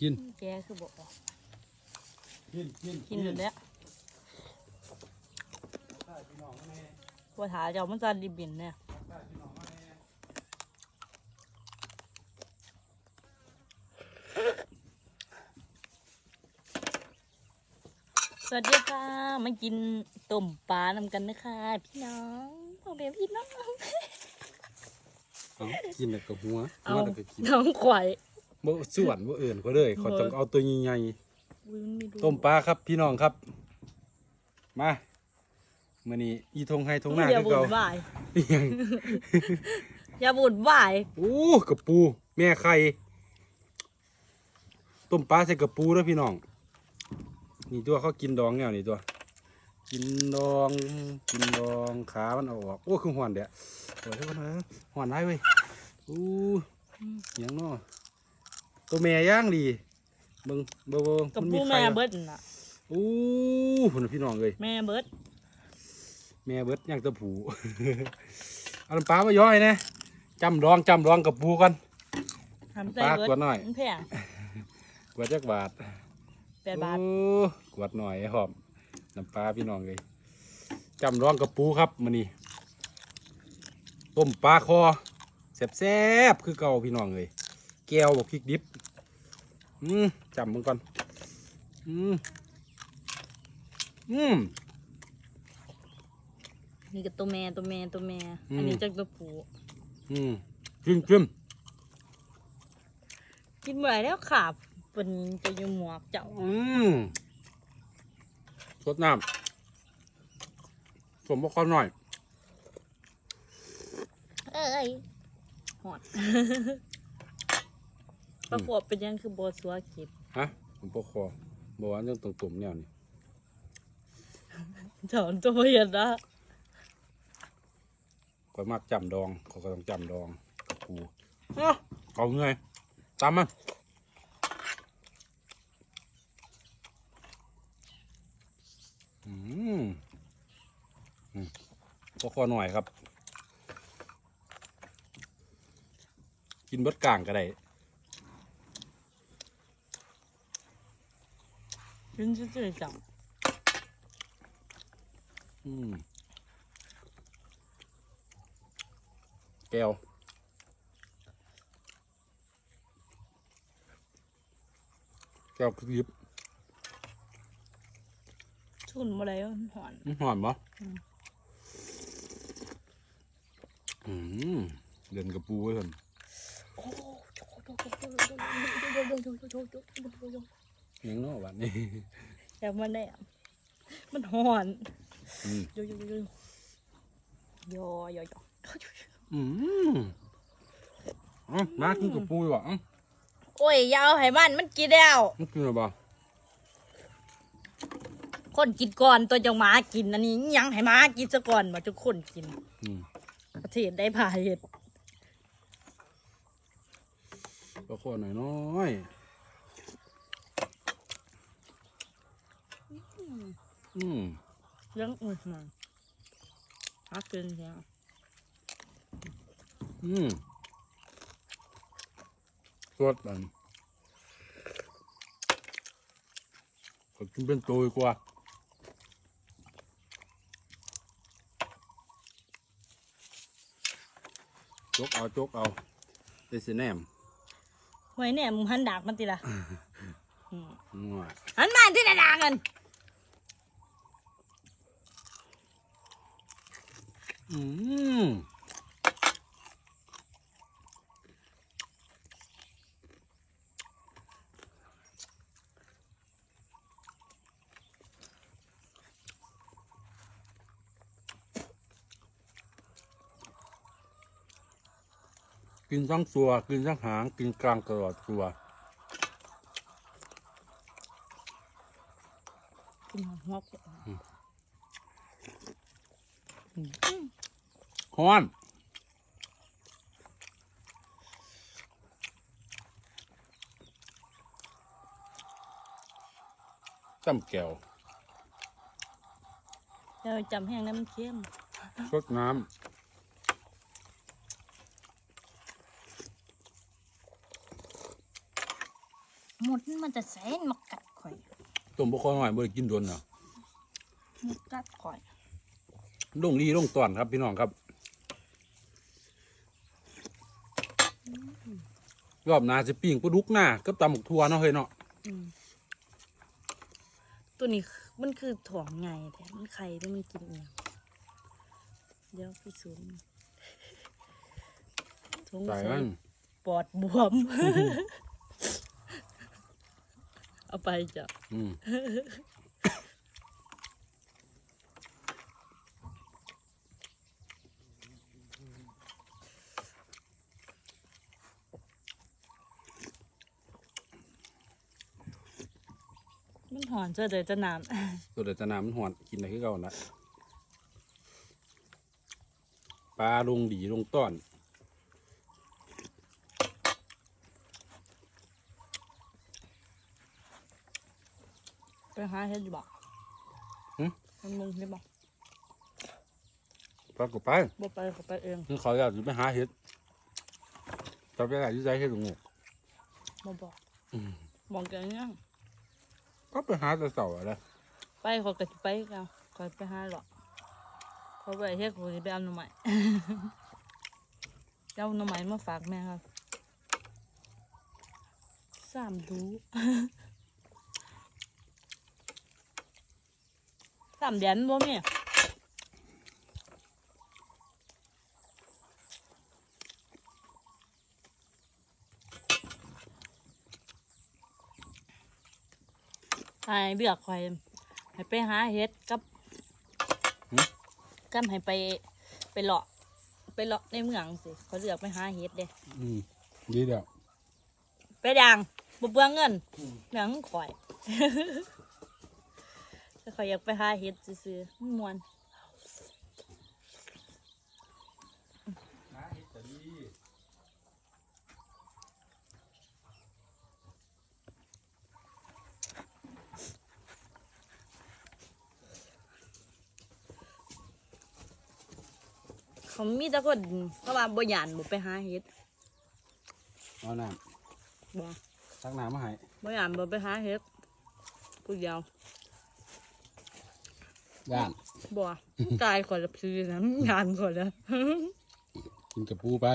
กินแกคือบอกออกกินกินกินอยู่แล้วว่าถาเจ้ามันจะดิบบินเนี่ยสวัสดีค่ะมากินต้มปลานำกันนะคะพี่น้องพ่อแม่พี่น้องเอากินแล้วก็หัวหัเอาวแล้วก็กินน้องควาย บ่ส่วนบ่เอื่นเขาเลยเขาต้องเอาตัวใหญ่อุ๊ยมันมีรูๆต้มปลาครับ พี่น้องครับ มามื้อนี้อีทงให้ทงหน้าอย่าคือบุเก่าญบ่ายอิหยังอย่าบุญบ่ายโอ้กระปู แม่ไข่ต้มปลาใส่กระปูเด้อพี่น้อง นี่ตัวเขากินดองแนวนี่ตัว กินดอง กินดองขามันเอาออก โอ้คือหอนเดะโอ้ยเท่านั้นนะหอนได้เว้ยอู้เสียงเนาะ ตัวแม่ย่างดีเบิ่งเบิ่งเบิ่งกับมันปูไข่แม่อะเบิดน่ะ อู้พุ่นน่ะพี่น้องเลยแม่เบิดแม่เบิดย่างตะผู เอาน้ำปลามาย่อยนะจำดองจำดองกับปูกัน ทำใจปลาเบิดตัวน้อย มันแพงกวดจักบาทแปดบาท โอ้กวดหน่อยหอมน้ำปลาพี่น้องเลยจำดองกับปูครับมื้อนี้ต้มปลาคอแซ่บๆคือเก่าพี่น้องเลย แก้วบอกพริกดิบอืมจำมึงก่อน อืมอืม นี่ก็ตัวแม่ตัวแม่ตัวแม่ อืม อันนี้จักตัวผูอืมจิ้มจิ้มกินเมื่อไหร่แล้วขาบเป็นจะอยู่หมวกเจ้าอืมสดน้ำผมบอกขอหน่อย เอ้ยหอด ประกวบเป็นยังคือโบสัวคิดฮะผมบอกขอบอกว่าเรื่องตรงๆเนี่ยนี่เจ้าตัวเห็นนะก็มักจำดองเขาก็ต้องจำดองกับปูอ้าวเอาไงตามมาอืมอืมบอกขอหน่อยครับ กินเบิดกลางก็ได้ ยืนซื่อๆจังอืมแก้วแก้วคือยิบชุนมาเลยมันหอนอื้อหอมปะอืมอืมเดินกับปูไว้ก่อนโอ้ ยังเนอกวันนี้แต่มันได้อะมันหอนอืมโยโยโยโยโยโยโยอืมเอะมากินกับปูดีกว่าอะโอ้ยอยาวให้มันมันกินแล้วมันกินหรือเปล่าคนกินก่อนตัวจังหมากินอันนี้ยังให้หมากินซะก่อนมาทุกคนกินอืมประเทศได้ผ่าเห็ดก็ขอหน่อยน้อย อืมเรื่องอุ้ยมันฮักเป็นเสียงอืมสดมันก็กินเป็นตัวดีกว่าจกเกินทั้งตัว กินทั้งหาง กินกลางตลอดตัวกินหัว ฮ้อนจ้ำแก้วเดี๋ยวจำแห้งแล้วมันเค็มรดน้มดมันจะแสนมากัดข่อยต้มบกคอหน่อยบ่ได้กินโดนเนาะมากัดข่อย ลงดีลงตอนครับพี่น้องครับรอบหน้าสิปิ้งปลาดุกหน้ากับตำหมกทั่วเนาะเฮ้ยเนาะอืมตัวนี้มันคือถ่วงไงแท้มันไข่ที่มันกินเองเดี๋ยวพี่สูงสงใส่สัมัยนปอดบวม เอาไปจ้ะ อืม มันหอนเจอเดี๋ยวจะนานตัวเดือดจะน้ำมันหอนกินได้คือเก่านะปลาลงดีลงต้อนไปหาเฮ็ดอยู่บ่หึ มันมึงใช่บ่ปลากระไปบ่ไปเขาไปเองคือเขาอยากจะไปหาเห็ดเขาไปหาที่ใจเห็ดหงูบ่บอกอืมบอกกันยัง ก็ไปหาแต่เสาอะไรไปเขาก็สิไปกันเขาไปหาหรอกเขาไปเฮ็ดเขาสิไปเอาหน่อไม้เจ้าหน่อไม้มาฝากแม่ครับสามดูสามเดือนบ่แม่ ให้เลือกคอยให้ไปหาเฮ็ดกับกับให้ไปไปเลาะ ไปเลาะในเมืองสิเขาเลือกไปหาเฮ็ดเด้อืมดีเดียวไปดังบ่เบื่อเงินเหลืองข่อย แต่ข่อยอยากไปหาเฮ็ดซื่อๆมันม่วน หาเห็ดแต่ดี เขามีแต่คนเขาว่าบ่หยานบ่ไปหาเฮ็ดเอาน้บ่ำตักน้ำมาให้บ่หยานบ่ไปหาเฮ็ดผู้เดียวย่านบ่กายข่อยละซื้อนะมันหยานข่อยละ กินกับปูไป